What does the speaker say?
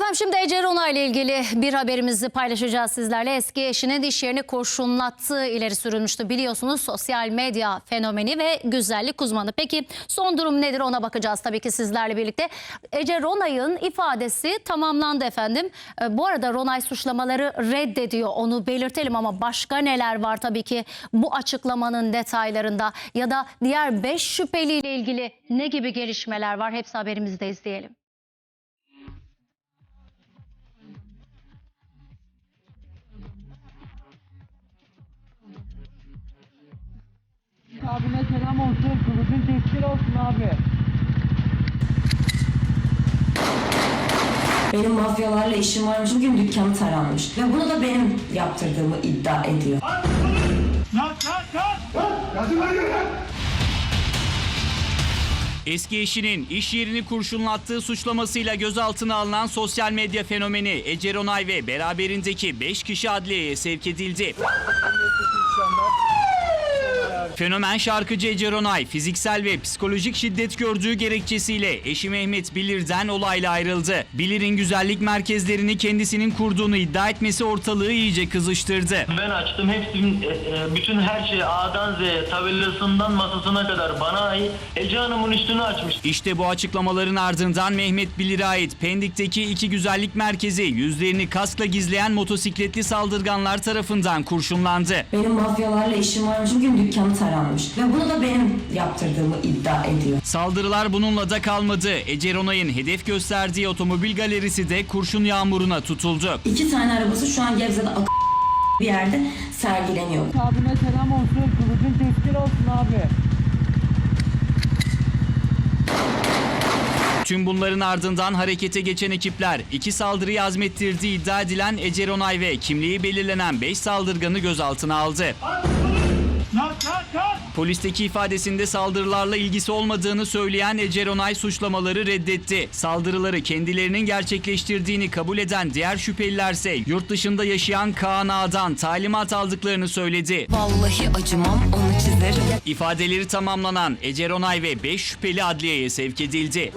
Efendim şimdi Ece Rona ile ilgili bir haberimizi paylaşacağız sizlerle. Eski eşinin iş yerini kurşunlattığı ileri sürülmüştü. Biliyorsunuz sosyal medya fenomeni ve güzellik uzmanı. Peki son durum nedir ona bakacağız tabii ki sizlerle birlikte. Ece Ronay'ın ifadesi tamamlandı efendim. Ee, Bu arada Ronay suçlamaları reddediyor onu belirtelim ama başka neler var tabii ki bu açıklamanın detaylarında ya da diğer 5 şüpheliyle ilgili ne gibi gelişmeler var hepsi haberimizde izleyelim. Abine selam olsun. Kılıcın tesir olsun abi. Benim mafyalarla işim varmış. Bugün dükkanı taranmış. Ve bunu da benim yaptırdığımı iddia ediyor. Eski eşinin iş yerini kurşunlattığı suçlamasıyla gözaltına alınan sosyal medya fenomeni Ece Ronay ve beraberindeki 5 kişi adliyeye sevk edildi. Fenomen şarkıcı Ece Ronay fiziksel ve psikolojik şiddet gördüğü gerekçesiyle eşi Mehmet Bilir'den olayla ayrıldı. Bilir'in güzellik merkezlerini kendisinin kurduğunu iddia etmesi ortalığı iyice kızıştırdı. Ben açtım hepsinin e, e, bütün her şey A'dan Z'ye tabellasından masasına kadar bana ait. Ece Hanım'ın üstünü açmış. İşte bu açıklamaların ardından Mehmet Bilir'e ait Pendik'teki iki güzellik merkezi yüzlerini kaskla gizleyen motosikletli saldırganlar tarafından kurşunlandı. Benim mafyalarla işim varmış. Bugün dükkanı taranmış. Ve bunu da benim yaptırdığımı iddia ediyor. Saldırılar bununla da kalmadı. Ece Ronay'ın hedef gösterdiği otomobil galerisi de kurşun yağmuruna tutuldu. İki tane arabası şu an Gebze'de ak- bir yerde sergileniyor. Abine selam olsun. Kılıcın tesir olsun abi. Tüm bunların ardından harekete geçen ekipler iki saldırıyı azmettirdiği iddia edilen Ece Ronay ve kimliği belirlenen 5 saldırganı gözaltına aldı. Polisteki ifadesinde saldırılarla ilgisi olmadığını söyleyen Ece Ronay suçlamaları reddetti. Saldırıları kendilerinin gerçekleştirdiğini kabul eden diğer şüphelilerse yurt dışında yaşayan Kaan Ağa'dan talimat aldıklarını söyledi. Vallahi acımam onu çizerim. İfadeleri tamamlanan Ece Ronay ve 5 şüpheli adliyeye sevk edildi.